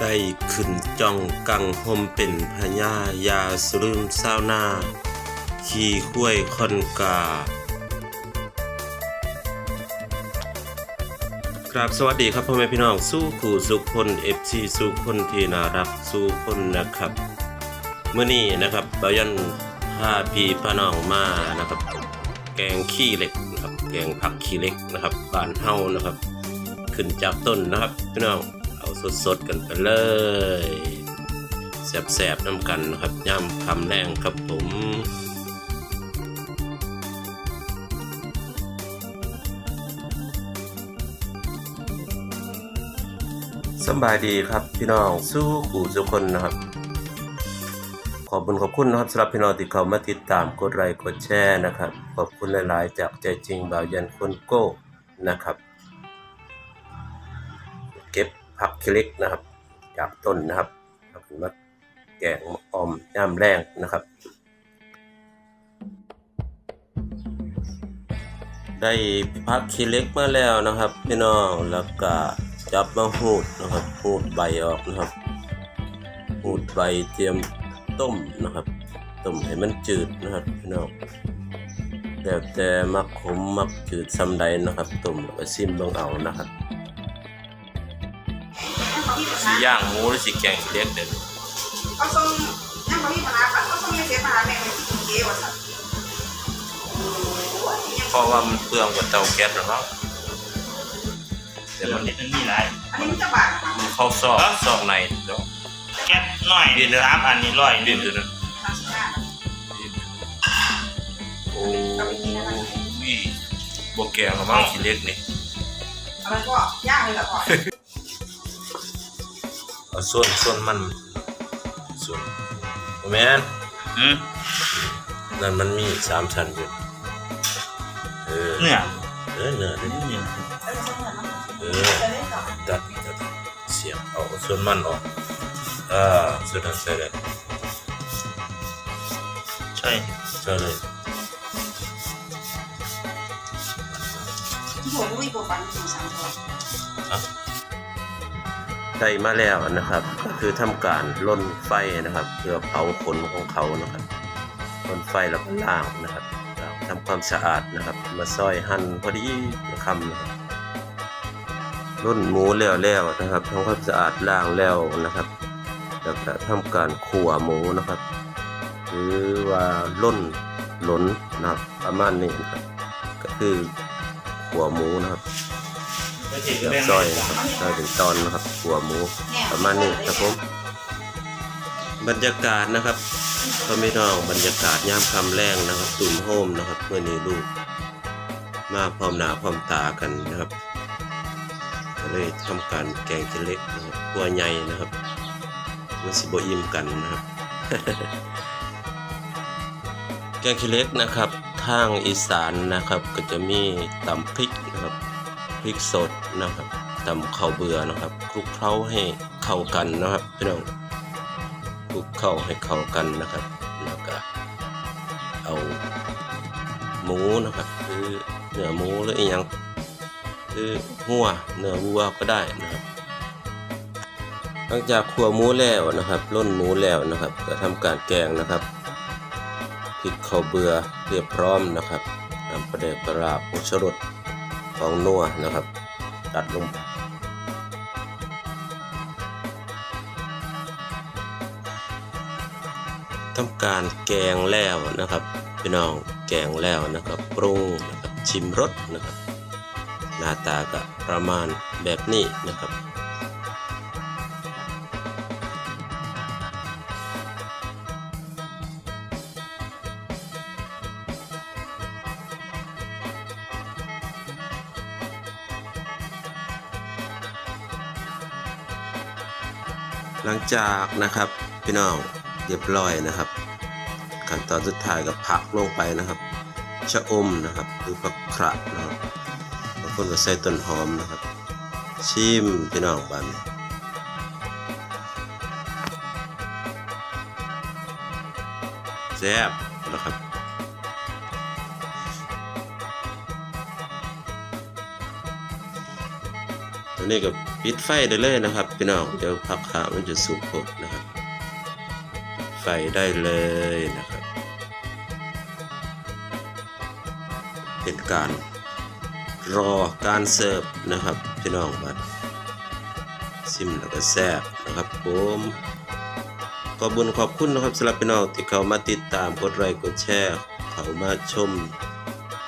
ได้ขึ้นจ้องกังหมเป็นพญายาสลืมเศร้าวหน้า ขี่ข้วยคอนกาครับสวัสดีครับพ่อแม่พี่น้องสู้ขู่สุขคนเอฟซีสู้คนที่น่ารักสู้คนนะครับเมื่อนี้นะครับเบายันพาพี่พาน้องมานะครับ แกงขี้เหล็กนะครับ แกงผักขี้เหล็กนะครับบานเฮานะครับ ขึ้นจากต้นนะครับพี่น้อง สดๆกันไปเลยแสบๆน้ำกันนะครับย่ำคำแรงครับผมสบายดีครับพี่น้องสู้ขู่ทุกคนนะครับ ขอบคุณขอบคุณนะครับสำหรับพี่น้องที่เข้ามาติดตามกดไลค์กดแชร์นะครับ ขอบคุณหลายๆ จากใจจริงบ่าวยันคนโก้นะครับ ผักคิเล็กนะครับ จากต้นนะครับเอาขึ้นมาแกงออมย่ำแรงนะครับ ได้พักคิเล็กมาแล้วนะครับพี่น้องแล้วก็จับมาหูดนะครับหูดใบออกนะครับหูดใบเตรียมต้มนะครับต้มให้มันจืดนะครับพี่น้องแต่แต่มักขมมักจืดซ้ำใดนะครับต้มแล้วก็ซิมเบิ่งเอานะครับ สิย่างหมูหรือสิแกงขี้เล็กเด้อเขาส่งยังเขามีปัญหาเขาส่งยังเสียปัญหาแม่งเก๋ว่าสัตว์โอ้ยยังเพราะว่ามันเปลืองกว่าเตาแก๊สหรอกเนาะแต่เดี๋ยวมัมันนนิดนึงนี่ไรอันนี้มันจะบาดนะมันเข้าซอกซอกในเนาะแก๊สหน่อยดินนะสามอันนี้ร้อยดินอยู่นะทางสิหน้าโอ้ยบวแกงกับมังขี้เล็กนี่อะไรก็ย่างเลยละก่อน เอาส่วนส่วนมันส่วนบ่แม่นอืมนั่นมันมีสามชั้นอยู่เออเนื้อเออเนื้อนี่เนื้อเออตัดตัดเสียบเอาส่วนมันออกอ่าส่วนนั้นใส่เลยใช่ใส่เลยที่ผมรู้อีกปันถึงสามตัว ได้มาแล้วนะครับ ก็คือทำการล่นไฟนะครับ เพื่อเผาขนของเขานะครับล่นไฟแล้วก็ล้างนะครับล้างทำความสะอาดนะครับ มาซอยหั่นพอดีคำนะครับล่นหมูแล้วแล้วนะครับทำความสะอาดล้างแล้วนะครับแล้วก็ทำการขั่วหมูนะครับ หรือว่าล่นหลนนะครับประมาณนี้นะครับ ก็คือขั่วหมูนะครับ เดี๋ยวเรื่องซอยนะครับซอยเป็นตอนนะครับขั่วหมูประมาณนี้ครับผมบรรยากาศนะครับก็ไม่น้องบรรยากาศยามคำแรงนะครับตุ่มโฮมนะครับเมื่อนี้ลูกมาพร้อมหน้าพร้อมตากันนะครับก็เลยทำการแกงเจเล็กนะครับตัวใหญ่นะครับมันสิบอิ่มกันนะครับ แกงขี้เหล็กนะครับทางอีสานนะครับก็จะมีตำพริกนะครับ พริกสดนะครับตำข้าวเบื่อนะครับคลุกเคล้าให้เข้ากันนะครับพี่น้องคลุกเข้าให้เข้ากันนะครับ แล้วก็เอาหมูนะครับคือเนื้อหมูหรืออีกอย่างคือหัวเนื้อวัวก็ได้นะครับหลังจากขัวหมูแล้วนะครับล่นหมูแล้วนะครับก็ทำการแกงนะครับพริกข้าวเบื่อเรียบพร้อมนะครับน้ำปลาแดกปลาร้าผงชูรส ของนัวนะครับ ตัดลงทำการแกงแล้วนะครับพี่น้องแกงแล้วนะครับปรุงนะครับชิมรสนะครับ หน้าตาก็ประมาณแบบนี้นะครับ หลังจากนะครับพี่น้องเรียบร้อยนะครับขั้นตอนสุดท้ายกับผักลงไปนะครับชะอมนะครับหรือผักขระนะครับบางคนก็ใส่ต้นหอมนะครับ ชิมพี่น้องบันแซ่บนะครับ อันนี้ก็ปิดไฟได้เลยนะครับพี่น้องเดี๋ยวผักขามันจะสุกหมดนะครับ ไฟได้เลยนะครับเป็นการรอการเสิร์ฟนะครับพี่น้องบัดซิมแล้วก็แซ่บนะครับผมขอบุญขอบคุณนะครับสำหรับพี่น้องที่เข้ามาติดตามกดไลค์กดแชร์ เข้ามาชม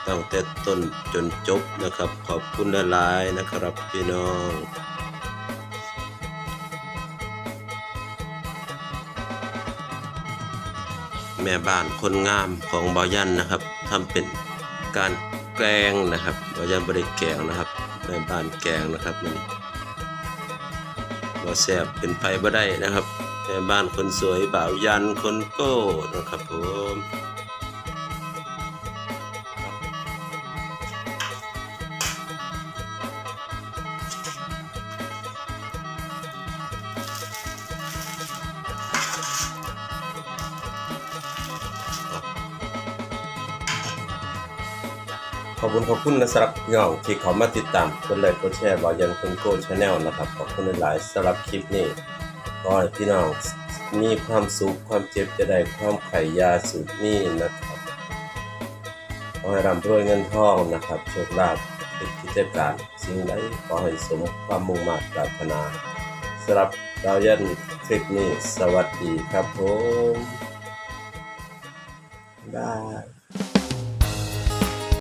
ตั้งแต่ต้นจนจบนะครับ ขอบคุณหลายๆนะครับพี่น้องแม่บ้านคนงามของบายันนะครับทำเป็นการแกงนะครับบายันบริแกงนะครับแม่บ้านแกงนะครับมันบ่แซบเป็นไผบ่ได้นะครับแม่บ้านคนสวยบ่าวยันคนโก้นะครับผม ขอบคุณขอบคุณนะสำหรับพี่น้องที่เขามาติดตามกดไลค์กดแชร์บายันคนโก้ชาแนลนะครับขอบคุณหลายสำหรับคลิปนี้ขอพี่น้องมีความสุขความเจ็บจะได้ความไข่ยาสุดนี้นะครับขอให้ร่ำรวยเงินทองนะครับโชคลาภเป็นกิจการสิ่งใดขอให้สมความมุ่งมั่นปรารถนาสำหรับดาวยันคลิปนี้สวัสดีครับผมบาย